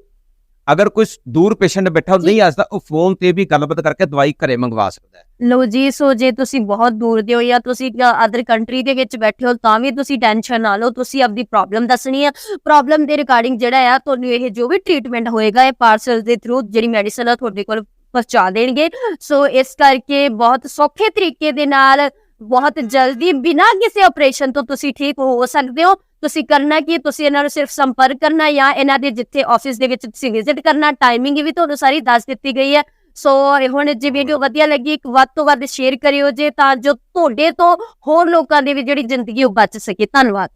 ਅਗਰ ਕੋਈ ਦੂਰ ਪੇਸ਼ੈਂਟ ਬੈਠਾ। ਨਹੀਂ ਆ ਸਕਦਾ ਉਹ ਫੋਨ ਤੇ ਵੀ ਗੱਲਬਾਤ ਕਰਕੇ ਦਵਾਈ ਘਰੇ ਮੰਗਵਾ ਸਕਦਾ ਹੈ। ਲੋ ਜੀ ਸੋ ਜੇ ਤੁਸੀਂ ਬਹੁਤ ਦੂਰ ਦੇ ਹੋ ਜਾਂ ਤੁਸੀਂ ਅਦਰ ਕੰਟਰੀ ਦੇ ਵਿੱਚ ਬੈਠੇ ਹੋ ਤਾਂ ਵੀ ਤੁਸੀਂ ਟੈਨਸ਼ਨ ਨਾ ਲਓ। ਤੁਸੀਂ ਆਪਦੀ ਪ੍ਰੋਬਲਮ ਦੱਸਣੀ ਹੈ। ਪ੍ਰੋਬਲਮ ਦੇ ਰਿਗਾਰਡਿੰਗ ਜਿਹੜਾ ਆ ਤੁਹਾਨੂੰ ਇਹ ਜੋ ਵੀ ਟ੍ਰੀਟਮੈਂਟ ਹੋਏਗਾ ਇਹ ਪਾਰਸਲ ਦੇ ਥਰੂ ਜਿਹੜੀ ਮੈਡੀਸਨ ਆ ਤੁਹਾਡੇ ਕੋਲ ਪਹੁੰਚਾ ਦੇਣਗੇ। ਸੋ ਇਸ ਕਰਕੇ ਬਹੁਤ ਸੌਖੇ ਤਰੀਕੇ ਦੇ ਨਾਲ ਬਹੁਤ ਜਲਦੀ ਬਿਨਾਂ ਕਿਸੇ ਆਪਰੇਸ਼ਨ ਤੋਂ ਤੁਸੀਂ ਠੀਕ ਹੋ ਸਕਦੇ ਹੋ। ਤੁਸੀਂ ਕਰਨਾ ਕੀ ਤੁਸੀਂ ਇਹਨਾਂ ਨੂੰ ਸਿਰਫ ਸੰਪਰਕ ਕਰਨਾ ਜਾਂ ਇਹਨਾਂ ਦੇ ਜਿੱਥੇ ਆਫਿਸ ਦੇ ਵਿੱਚ ਤੁਸੀਂ ਵਿਜ਼ਿਟ ਕਰਨਾ ਟਾਈਮਿੰਗ ਵੀ ਤੁਹਾਨੂੰ ਸਾਰੀ ਦੱਸ ਦਿੱਤੀ ਗਈ ਹੈ। ਸੋ ਹੁਣ ਜੇ ਵੀਡੀਓ ਵਧੀਆ ਲੱਗੀ, ਇੱਕ ਵੱਧ ਤੋਂ ਵੱਧ ਸ਼ੇਅਰ ਕਰਿਓ ਜੇ, ਤਾਂ ਜੋ ਤੁਹਾਡੇ ਤੋਂ ਹੋਰ ਲੋਕਾਂ ਦੀ ਵੀ ਜਿਹੜੀ ਜ਼ਿੰਦਗੀ ਉਹ ਬਚ ਸਕੇ। ਧੰਨਵਾਦ।